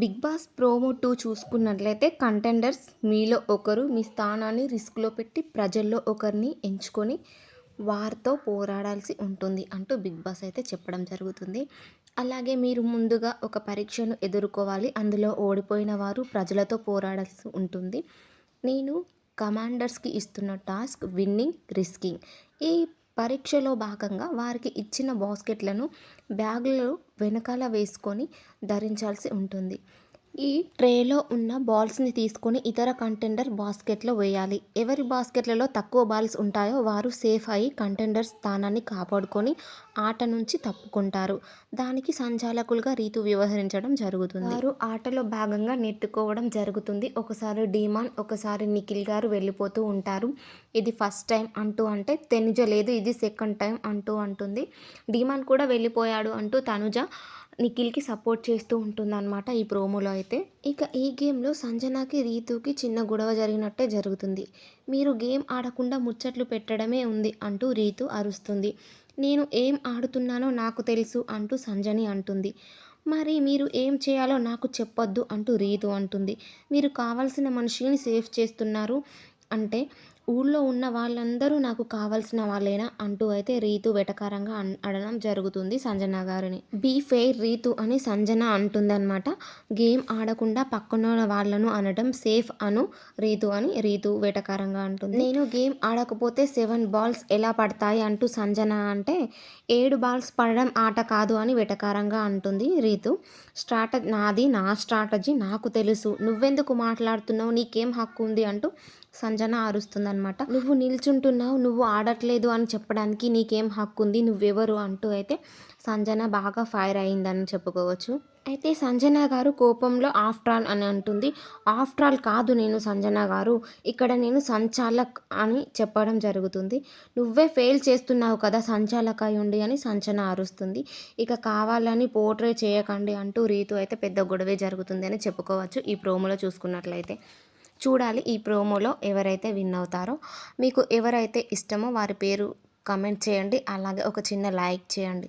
Big Boss promo two చూసుకున్నట్లయితే contenders మీలో ఒకరు మీ స్థానాన్ని రిస్క్లో పెట్టి ప్రజల్లో ఒకరిని ఎంచుకొని వారితో పోరాడాల్సి ఉంటుంది అంటూ బిగ్ బాస్ అయితే చెప్పడం జరుగుతుంది. అలాగే మీరు ముందుగా ఒక పరీక్షను ఎదుర్కోవాలి అందులో ఓడిపోయిన వారు ప్రజలతో పోరాడాల్సి ఉంటుంది. నేను కమాండర్స్కి ఇస్తున్న టాస్క్ విన్నింగ్ రిస్కింగ్ ఈ పరీక్షలో భాగంగా వారికి ఇచ్చిన బాస్కెట్లను బ్యాగులో వెనకాల వేసుకొని ధరించాల్సి ఉంటుంది. ఈ ట్రేలో ఉన్న బాల్స్ని తీసుకొని ఇతర కంటెండర్ బాస్కెట్లో వేయాలి. ఎవరి బాస్కెట్లలో తక్కువ బాల్స్ ఉంటాయో వారు సేఫ్ అయ్యి కంటెండర్ స్థానాన్ని కాపాడుకొని ఆట నుంచి తప్పుకుంటారు. దానికి సంచాలకులుగా రీతు వ్యవహరించడం జరుగుతుంది. వారు ఆటలో భాగంగా నెట్టుకోవడం జరుగుతుంది. ఒకసారి డీమాన్ ఒకసారి నిఖిల్ గారు వెళ్ళిపోతూ ఉంటారు. ఇది ఫస్ట్ టైం అంటూ అంటే తెనుజ లేదు ఇది సెకండ్ టైం అంటూ అంటుంది. డీమాన్ కూడా వెళ్ళిపోయాడు అంటూ తనుజ నిఖిల్కి సపోర్ట్ చేస్తూ ఉంటుందన్నమాట ఈ ప్రోమోలో అయితే. ఇక ఈ గేమ్లో సంజనాకి రీతుకి చిన్న గొడవ జరిగినట్టే జరుగుతుంది. మీరు గేమ్ ఆడకుండా ముచ్చట్లు పెట్టడమే ఉంది అంటూ రీతు అరుస్తుంది. నేను ఏం ఆడుతున్నానో నాకు తెలుసు అంటూ సంజని అంటుంది. మరి మీరు ఏం చేయాలో నాకు చెప్పొద్దు అంటూ రీతు అంటుంది. మీరు కావాల్సిన మనిషిని సేఫ్ చేస్తున్నారు. అంటే ఊళ్ళో ఉన్న వాళ్ళందరూ నాకు కావాల్సిన వాళ్ళేనా అంటూ అయితే రీతు వెటకారంగా అడడం జరుగుతుంది సంజన గారిని. బీ ఫెయిర్ రీతు అని సంజన అంటుందన్నమాట. గేమ్ ఆడకుండా పక్కన వాళ్ళను అనడం సేఫ్ అను రీతు అని రీతు వెటకారంగా అంటుంది. నేను గేమ్ ఆడకపోతే సెవెన్ బాల్స్ ఎలా పడతాయి అంటూ సంజన అంటే ఏడు బాల్స్ పడడం ఆట కాదు అని వెటకారంగా అంటుంది రీతు. స్ట్రాటజీ నాది నా స్ట్రాటజీ నాకు తెలుసు. నువ్వెందుకు మాట్లాడుతున్నావు? నీకేం హక్కు ఉంది అంటూ సంజన అరుస్తుందనమాట నువ్వు నిల్చుంటున్నావు నువ్వు ఆడట్లేదు అని చెప్పడానికి నీకేం హక్కు ఉంది నువ్వెవరు? అంటూ అయితే సంజన బాగా ఫైర్ అయిందని చెప్పుకోవచ్చు. అయితే సంజన గారు కోపంలో ఆఫ్టర్ అని అంటుంది. ఆఫ్టర్ ఆల్ కాదు నేను సంజన గారు. ఇక్కడ నేను సంచాలక్ అని చెప్పడం జరుగుతుంది. నువ్వే ఫెయిల్ చేస్తున్నావు కదా సంచాలక ఉండి అని సంచన అరుస్తుంది ఇక కావాలని పోర్ట్రే చేయకండి అంటూ రీతు అయితే పెద్ద గొడవే జరుగుతుంది అని చెప్పుకోవచ్చు ఈ ప్రోమోలో చూసుకున్నట్లయితే. చూడాలి ఈ ప్రోమోలో ఎవరైతే విన్ అవుతారో. మీకు ఎవరైతే ఇష్టమో వారి పేరు కమెంట్ చేయండి. అలాగే ఒక చిన్న లైక్ చేయండి.